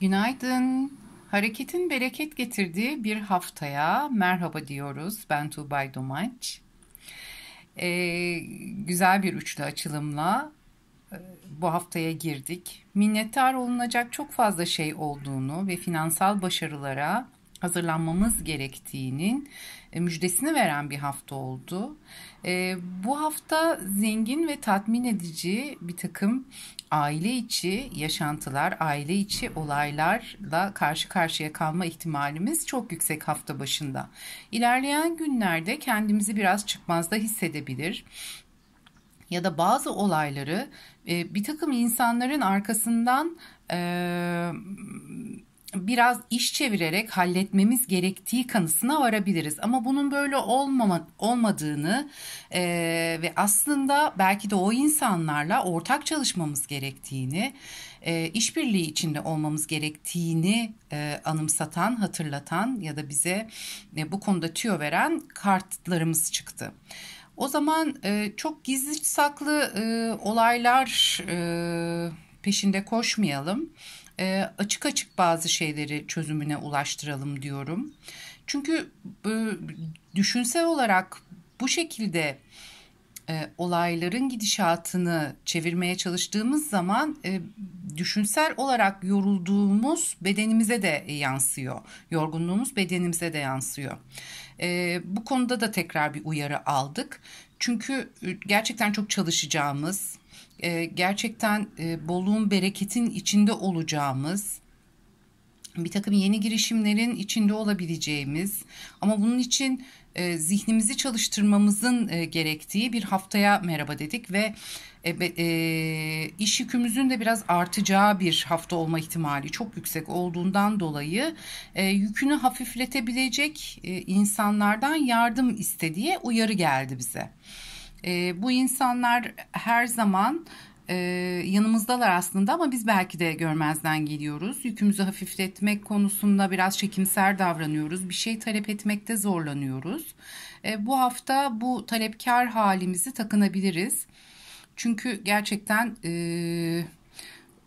Günaydın. Hareketin bereket getirdiği bir haftaya merhaba diyoruz. Ben Tuğbay Domaç. Ee, güzel bir üçlü açılımla e, bu haftaya girdik. Minnettar olunacak çok fazla şey olduğunu ve finansal başarılara hazırlanmamız gerektiğinin e, müjdesini veren bir hafta oldu. E, bu hafta zengin ve tatmin edici bir takım aile içi yaşantılar, aile içi olaylarla karşı karşıya kalma ihtimalimiz çok yüksek hafta başında. İlerleyen günlerde kendimizi biraz çıkmazda hissedebilir ya da bazı olayları e, bir takım insanların arkasından biraz iş çevirerek halletmemiz gerektiği kanısına varabiliriz. Ama bunun böyle olmama, olmadığını e, ve aslında belki de o insanlarla ortak çalışmamız gerektiğini, e, işbirliği içinde olmamız gerektiğini e, anımsatan, hatırlatan ya da bize e, bu konuda tüyo veren kartlarımız çıktı. O zaman e, çok gizli saklı e, olaylar e, peşinde koşmayalım e, açık açık bazı şeyleri çözümüne ulaştıralım diyorum. Çünkü e, düşünsel olarak bu şekilde e, olayların gidişatını çevirmeye çalıştığımız zaman e, düşünsel olarak yorulduğumuz bedenimize de yansıyor. Yorgunluğumuz bedenimize de yansıyor. E, bu konuda da tekrar bir uyarı aldık. Çünkü e, gerçekten çok çalışacağımız, e, gerçekten e, bolluğun bereketin içinde olacağımız bir takım yeni girişimlerin içinde olabileceğimiz ama bunun için e, zihnimizi çalıştırmamızın e, gerektiği bir haftaya merhaba dedik ve e, e, iş yükümüzün de biraz artacağı bir hafta olma ihtimali çok yüksek olduğundan dolayı e, yükünü hafifletebilecek e, insanlardan yardım istediği uyarı geldi bize. E, bu insanlar her zaman e, yanımızdalar aslında ama biz belki de görmezden geliyoruz. Yükümüzü hafifletmek konusunda biraz çekimser davranıyoruz. Bir şey talep etmekte zorlanıyoruz. E, bu hafta bu talepkar halimizi takınabiliriz. Çünkü gerçekten e,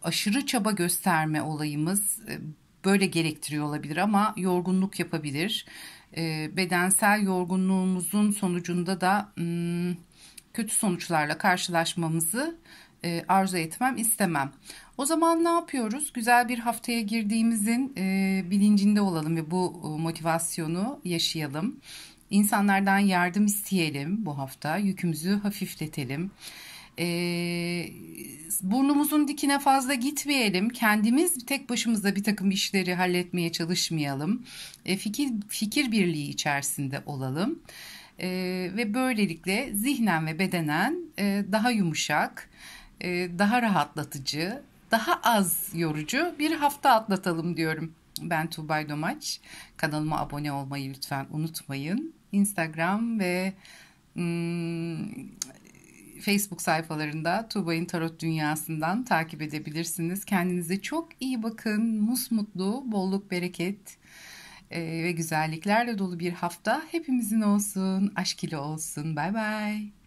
aşırı çaba gösterme olayımız e, böyle gerektiriyor olabilir ama yorgunluk yapabilir. E, bedensel yorgunluğumuzun sonucunda da... Hmm, kötü sonuçlarla karşılaşmamızı e, arzu etmem istemem. O zaman ne yapıyoruz? Güzel bir haftaya girdiğimizin e, bilincinde olalım ve bu e, motivasyonu yaşayalım. İnsanlardan yardım isteyelim bu hafta. Yükümüzü hafifletelim. E, burnumuzun dikine fazla gitmeyelim. Kendimiz tek başımıza bir takım işleri halletmeye çalışmayalım. E, fikir fikir birliği içerisinde olalım e, ve böylelikle zihnen ve bedenen e, daha yumuşak, e, daha rahatlatıcı, daha az yorucu bir hafta atlatalım diyorum. Ben Tuğbay Domaç. Kanalıma abone olmayı lütfen unutmayın. Instagram ve hmm, Facebook sayfalarında Tuğbay'ın Tarot Dünyası'ndan takip edebilirsiniz. Kendinize çok iyi bakın. Musmutlu, bolluk, bereket ve güzelliklerle dolu bir hafta hepimizin olsun. Aşk ile olsun. Bay bay.